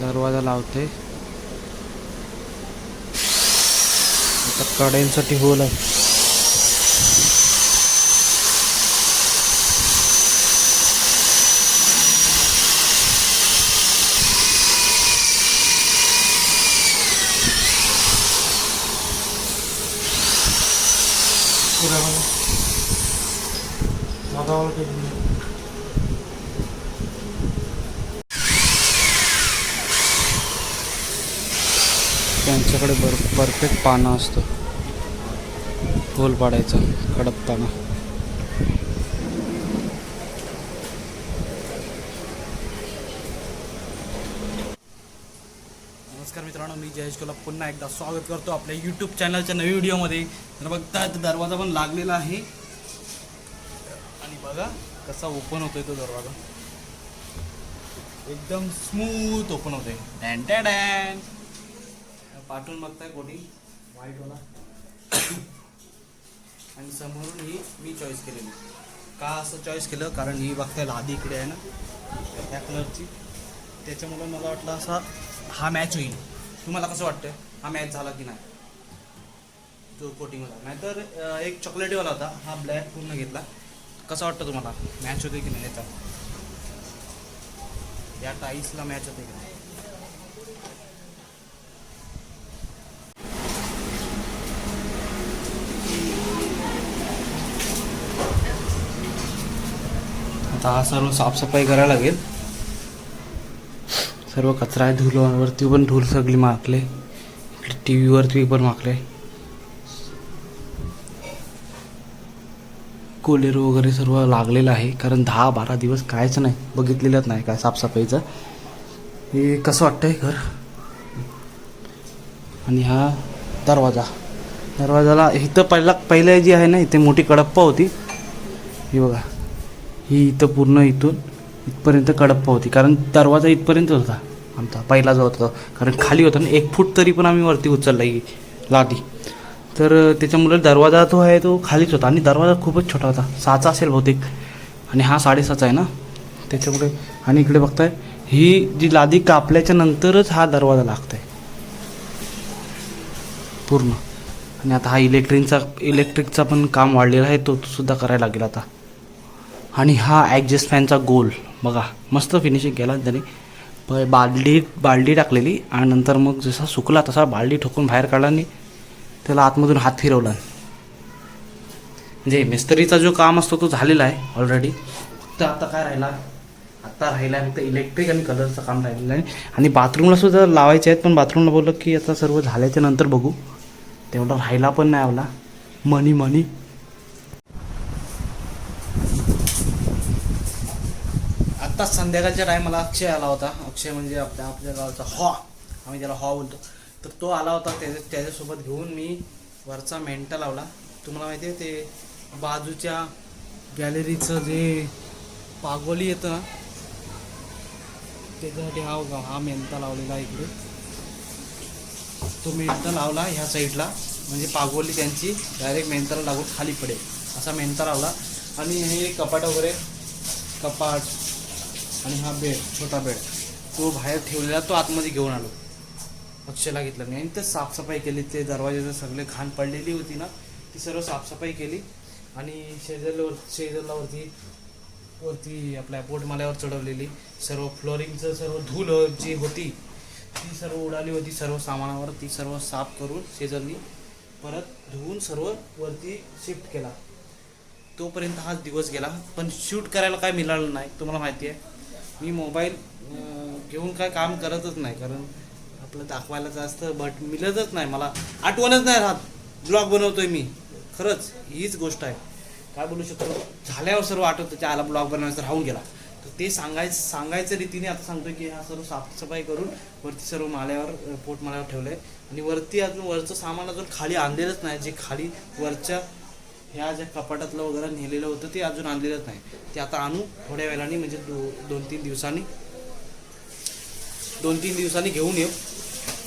दरवाजा लावते. आता कड्यांसाठी होल आहे. त्यांच्याकडे बर परफेक्ट पानं असतं. गोल पाडायचा कडकताना. नमस्कार मित्रांनो मी जयेश कोला पुन्हा एकदा स्वागत करतो आपल्या यूट्यूब चॅनलच्या नवीन व्हिडिओमध्ये तर बघता दरवाजा पण लागलेला आहे. आणि बघा कसा ओपन होतोय तो दरवाजा. एकदम स्मूथ ओपन होतोय. डॅन डॅन. डॅन पाठवून बघताय कोणी? व्हाईटवाला आणि समोरून ही मी चॉईस केलेली. का असं चॉईस केलं? कारण ही बघताय लादी इकडे आहे ना त्या कलरची त्याच्यामुळे मला वाटलं असा हा मॅच होईल. तुम्हाला कसं वाटतं हा मॅच झाला की नाही? तो कोटिंगवाला नाहीतर एक चॉकलेटीवाला होता. हा ब्लॅक पूर्ण घेतला. कसं वाटतं तुम्हाला? मॅच होते की नाही याचा? या टाईल्सला मॅच होते की नाही? आता हा सर्व साफसफाई करायला लागेल. सर्व कचरा आहे धुलावरती पण धूल सगळी माकले इकडे टी व्हीवरती पण माकले कोलेर वगैरे सर्व लागलेलं आहे कारण दहा बारा दिवस कायच नाही बघितलेलंच नाही काय साफसफाईचं. हे कसं वाटतंय घर? आणि हा दरवाजा. दरवाजाला इथं पहिला पहिले जी आहे ना इथे मोठी कडप्पा होती. ही बघा. ही इथं पूर्ण इथून इथपर्यंत कडप्पा होती. कारण दरवाजा इथपर्यंत होता आमचा पहिला जो होता कारण खाली होता ना एक फूट तरी पण आम्ही वरती उचलला ही लादी. तर त्याच्यामुळे दरवाजा तो आहे तो खालीच होता आणि दरवाजा खूपच छोटा होता. सहाचा असेल बहुतेक. आणि हा साडेसहाचा आहे ना? त्याच्यामुळे आणि इकडे बघताय ही जी लादी कापल्याच्या नंतरच हा दरवाजा लागतोय. पूर्ण. आणि आता हा इलेक्ट्रिकचा इलेक्ट्रिकचा पण काम वाढलेला आहे तो सुद्धा करायला लागेल आता. आणि हा ॲडजस्ट फॅनचा गोल. बघा मस्त फिनिशिंग केला त्याने. प बालडी बालडी टाकलेली आणि नंतर मग जसा सुकला तसा बालडी ठोकून बाहेर काढला आणि त्याला आतमधून हात फिरवला. म्हणजे मिस्त्रीचा जो काम असतो तो झालेला आहे ऑलरेडी फक्त आता काय राहिला? आत्ता राहिला फक्त इलेक्ट्रिक आणि कलरचं काम राहिलेलं आहे. आणि बाथरूमला सुद्धा लावायचे आहेत पण बाथरूमला बोललं की आता सर्व झाल्याच्यानंतर बघू. तेवढा राहिला पण नाही आवला मनी मनी. आत्ताच संध्याकाळच्या टायमाला अक्षय आला होता. अक्षय म्हणजे आपल्या आपल्या गावचा हॉ. आम्ही त्याला हॉ बोलतो. तर तो आला होता त्याच्या त्याच्यासोबत घेऊन मी वरचा मेंटा लावला. तुम्हाला माहिती आहे ते बाजूच्या गॅलरीचं जे पागोली येतं ना त्याच्यासाठी हा गाव हा मेंता लावलेला इकडे. तो मेंता लावला ह्या साईडला म्हणजे पागोली त्यांची डायरेक्ट मेंताला लागून खाली पडेल. असा मेंता लावला. आणि हे कपाट वगैरे कपाट आणि हा बेड छोटा बेड तो बाहेर ठेवलेला तो आतमध्ये घेऊन आलो. अक्षयला घेतला नाही. आणि ते साफसफाई केली ते दरवाजाचं सगळे घाण पडलेली होती ना ती सर्व साफसफाई केली. आणि शेजारला शेजरलावरती वरती आपल्या बोटमाल्यावर चढवलेली सर्व फ्लोरिंगचं सर्व धूल जी होती ती सर्व उडाली होती सर्व सामानावर. ती सर्व साफ करून शेजारनी परत धुवून सर्व वरती शिफ्ट केला. तोपर्यंत हाच दिवस गेला. पण शूट करायला काय मिळालं नाही तुम्हाला माहिती आहे. मी मोबाईल घेऊन काय काम करतच नाही. कारण आपलं दाखवायला जास्त बट मिळतच नाही. मला आठवणच नाही राहत. ब्लॉग बनवतोय मी. खरंच हीच गोष्ट आहे. काय बोलू शकतो? झाल्यावर सर्व आठवतं त्या आला ब्लॉग बनवायचा राहून गेला. तर ते सांगायचं सांगायचं रीतीने आता सांगतोय की हा सर्व साफसफाई करून वरती सर्व माळ्यावर पोट माल्यावर ठेवलं आहे आणि वरती अजून वरचं सामान अजून खाली आणलेलंच नाही. जे खाली वरच्या ह्या ज्या कपाटातलं वगैरे नेलेलं होतं ते अजून आणलेलंच नाही. ते आता आणू थोड्या वेळाने म्हणजे दो दोन तीन दिवसांनी. दोन तीन दिवसांनी घेऊन येऊ.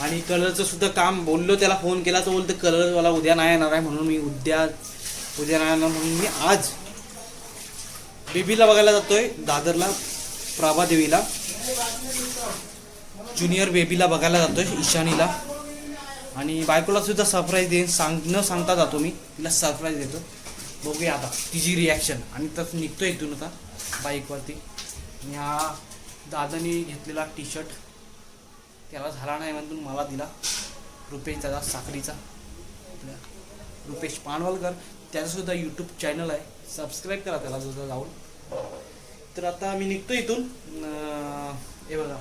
आणि कलरचं सुद्धा काम बोललो त्याला फोन केला तर बोलतो कलरवाला उद्या नाही येणार आहे म्हणून मी उद्या उद्या नाही येणार म्हणून मी आज बेबीला बघायला जातोय दादरला प्रभादेवीला. ज्युनियर बेबीला बघायला जातोय ईशानीला. आणि बायकोला सुद्धा सरप्राईज देईन. सांग न सांगता जातो मी. तिला सरप्राईज देतो. बघूया आता. तिची रिॲक्शन आणि तसं निघतो इथून आता बाईकवरती. आणि हा दादानी घेतलेला टी शर्ट त्याला झाला नाही म्हणून मला दिला रुपेश दादा साखरीचा. आपल्या रुपेश पानवलकर. त्याचासुद्धा यूट्यूब चॅनल आहे. सबस्क्राईब करा त्याला सुद्धा जाऊन. तर आता मी निघतो इथून. हे बघा.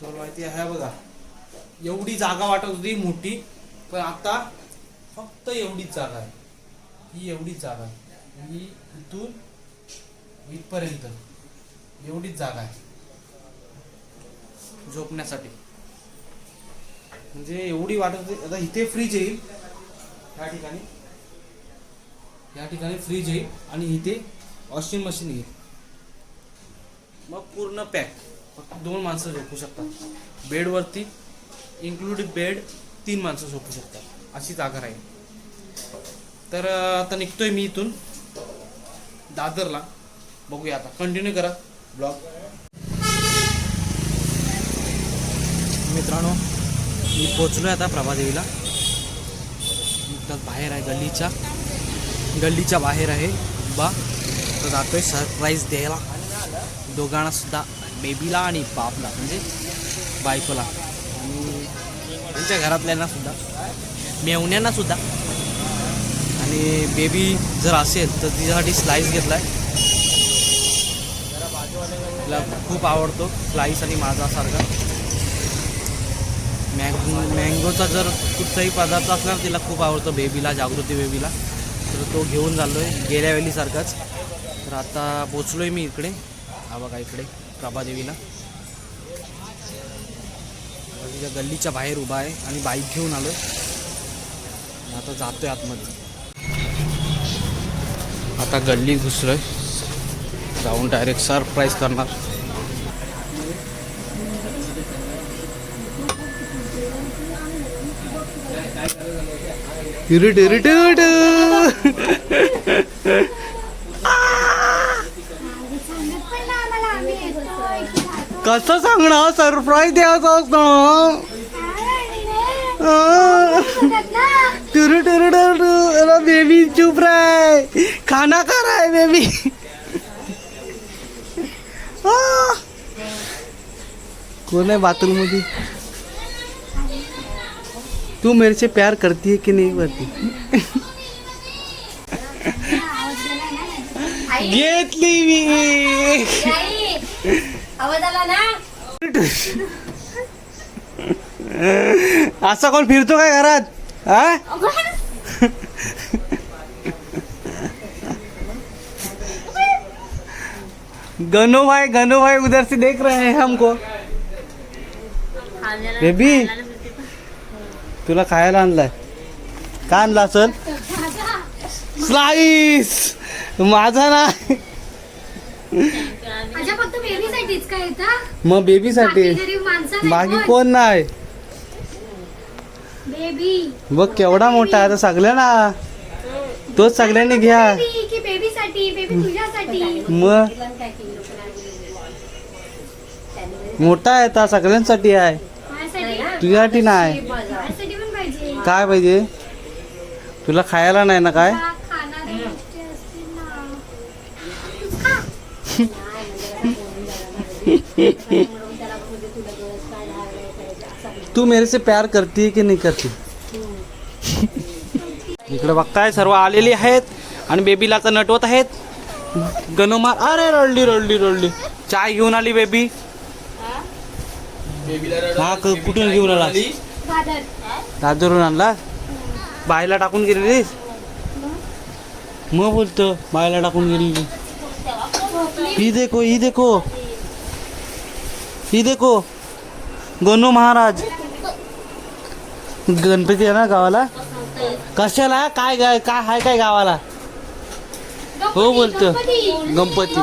तुम्हाला माहिती आहे बघा. एवढी जागा वाटत होती मोठी पण आता फक्त एवढीच जागा आहे. ही एवढीच जागा आहे. ही इथून इथपर्यंत एवढीच जागा आहे. झोपण्यासाठी. म्हणजे एवढी वाटत होती आता इथे फ्रीज येईल या ठिकाणी. या ठिकाणी फ्रीज येईल आणि इथे वॉशिंग मशीन येईल. मग पूर्ण पॅक. फक्त दोन माणसं झोपू शकतात. बेडवरती इन्क्लूड बेड तीन माणसं झोपू शकतात. अशी जागा राहील तर आता निघतोय मी इथून. दादरला. बघूया आता. कंटिन्यू करा. ब्लॉग मित्रांनो मी पोचलोय आता प्रभादेवीला. बाहेर आहे गल्लीच्या. गल्लीच्या बाहेर आहे बा तर जातोय सरप्राईज द्यायला. दोघांना सुद्धा बेबीला आणि बापला म्हणजे बायकोला. आमच्या घरातल्यांना सुद्धा मेवण्यांना सुद्धा. आणि बेबी जर असेल तर तिच्यासाठी स्लाईस घेतला आहे तिला खूप आवडतो स्लाईस आणि माझा सारखा. मँगो मँगोचा जर कुठचाही पदार्थ असला तिला खूप आवडतो बेबीला जागृती बेबीला तर तो घेऊन चाललो आहे गेल्या वेळीसारखाच तर आता पोचलो आहे मी इकडे. आबा का इकडे प्रभादेवीला. तिच्या गल्लीच्या बाहेर उभा आहे आणि बाईक घेऊन आलो आता जातो आहे आतमध्ये. आता गल्ली घुसलोय. जाऊन डायरेक्ट सरप्राईज करणार. इरिट इरिट सांगत पण ना आम्हाला आम्ही येतोय की राहतो. कसं सांगणार? सरप्राईज द्यायचं असतं. टुरु टुरु टुरु बेबी चुप राय. खाना खा है बेबी कौन है बाथरूममध्ये? तू मेरे से प्यार करती है कि नहीं करती घेतली मी. आवाज आला ना? असा कोण फिरतो काय घरात? हा? गनो भाई गनो भाई उधर से देख रहे हैं हमको. बेबी तुला खायला आणलाय. का आणला सर स्लाईस माझा ना माझ्या फक्त बेबीसाठीच काय येतं मग बेबीसाठी. बाकी गरीब माणसं नाही बाकी कोण नाही. बेबी. बघ केवढा मोठा आहे आता सगळ्यांना तोच सगळ्यांनी घ्या. बेबी की बेबीसाठी बेबी तुझ्यासाठी. मग? मोठा आहे आता सगळ्यांसाठी आहे. माझ्यासाठी? तुझ्यासाठी नाही. माझ्यासाठी पण पाहिजे. काय पाहिजे? तुला खायला नाही ना काय हा, खाणारी गोष्टी असतील ना तूच खा. तू मेरे से प्यार करती है की नाही करती? इकडे बघताय सर्व आलेली आहेत आणि बेबीला तर नटवत आहेत. गणमार अरे रडली रडली रडली. चाय घेऊन आली बेबी. हा कुठून घेऊन आला दादरून आणला? बायला टाकून गेलेली? मग बोलतो बायला टाकून गेलेली. ही देखो ही देखो. ही देखो गोनू महाराज। गणपती आहे ना गावाला? कशाला? काय काय काय आहे काय गावाला? हो बोलतो. गणपती.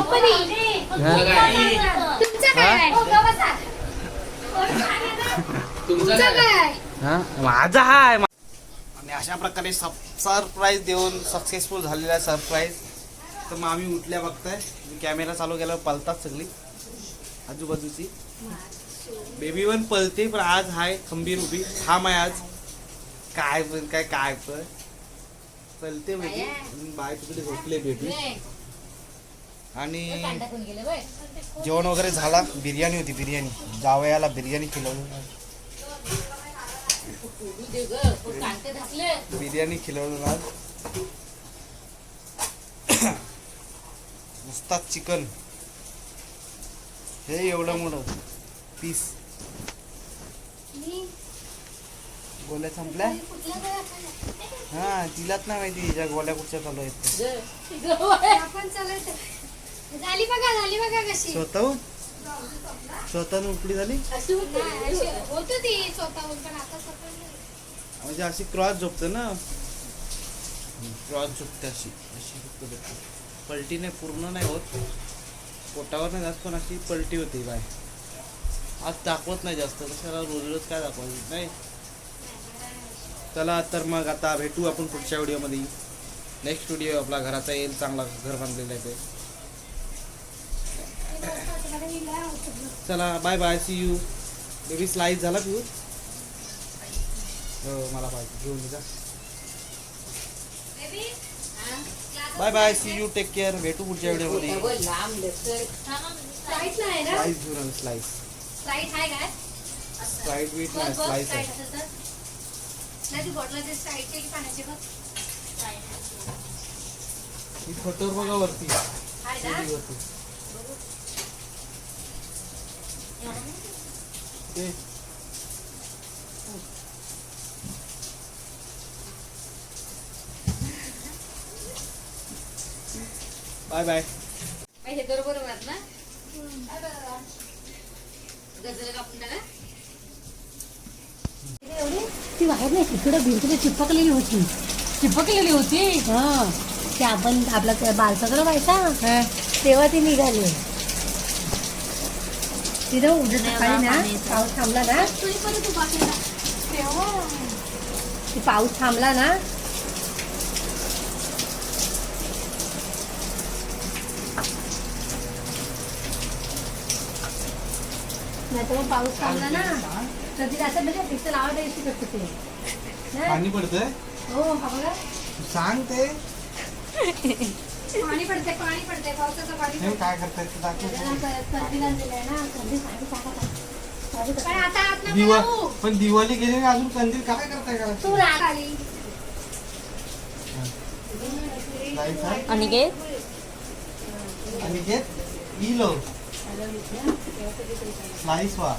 माझा हा? आहे आणि अशा प्रकारे सरप्राईज देऊन सक्सेसफुल झालेला आहे सरप्राईज. तर मग आम्ही उठल्या बघताय. कॅमेरा चालू केल्यावर पलतात सगळी. आजूबाजूची. बेबी वन पळते पण आज हाय खंबीर उभी. ठाम आहे आज. काय पण काय काय पण. पळते बेबी बाय. तिकडे झोपले बेबी आणि जेवण वगैरे झाला. बिर्याणी होती बिर्याणी. जावयाला बिर्याणी खिलवली. बिर्याणी खिलवलं आज. नुसता चिकन. हे एवढं मोठं. पीस मी? गोल्या संपल्या? हा तिलाच नाही माहिती तिच्या गोल्या कुठच्या चालू आहेत ते. आपण चालायचं झाली बघा झाली बघा कशी. स्वतःहून? स्वतःहून उकडी झाली? नाही, अशी होत ती स्वतःहून पण आता स्वतः नाही. म्हणजे अशी क्रॉस झोपते ना? क्रॉस झोपते अशी. अशी फक्त पलटी नाही पूर्ण नाही होत. पोटावर नाही जास्त पण अशी पलटी होती बाय. आज दाखवत नाही जास्त कशाला रोज रोज काय दाखवायची नाही? चला तर मग आता भेटू आपण पुढच्या व्हिडिओमध्ये. नेक्स्ट व्हिडिओ आपला घराचा येईल चांगला घर बांधलेलं आहे ते. चला bye bye see you baby slice झाला पिऊ हो मला पाहिजे. घेऊन ये जा. Bye bye see you take care भेटू पुढच्या व्हिडिओमध्ये Sprite नाही ना स्लाइस वीट बघ, नाही स्लाइस आहे ही वरती वरती ते बाय बाय. हे बरोबर वाट ना गजल कापून टाका. ती बाहेर नाही तिकडं भिंतीला चिपकलेली होती. चिपकलेली होती? हा ते आपण आपला ते बालसगळं व्हायचा तेव्हा ती निघाली. तिथं उद्या सकाळी ना पाऊस थांबला ना तुझी परत उभा केला. तेव्हा ती पाऊस थांबला ना नाही तर मग पाऊस थांबला ना. तर तिला असं म्हणजे लावायला ते? पाणी पडतंय? हो हा बघा. सांग ते. पाणी पडते पाणी पडते पावसाचं पाणी हे काय करताय? ते दाखव. सर्दीला दिलंय ना. सर्दी साडी टाका साडी पण टाका. आता आत नका दिवा लावू. पण दिवाळी गेली ना अजून कंदील काय करताय का तू राग आली? अनिकेत आणि घेत इलो. स्लाइस वा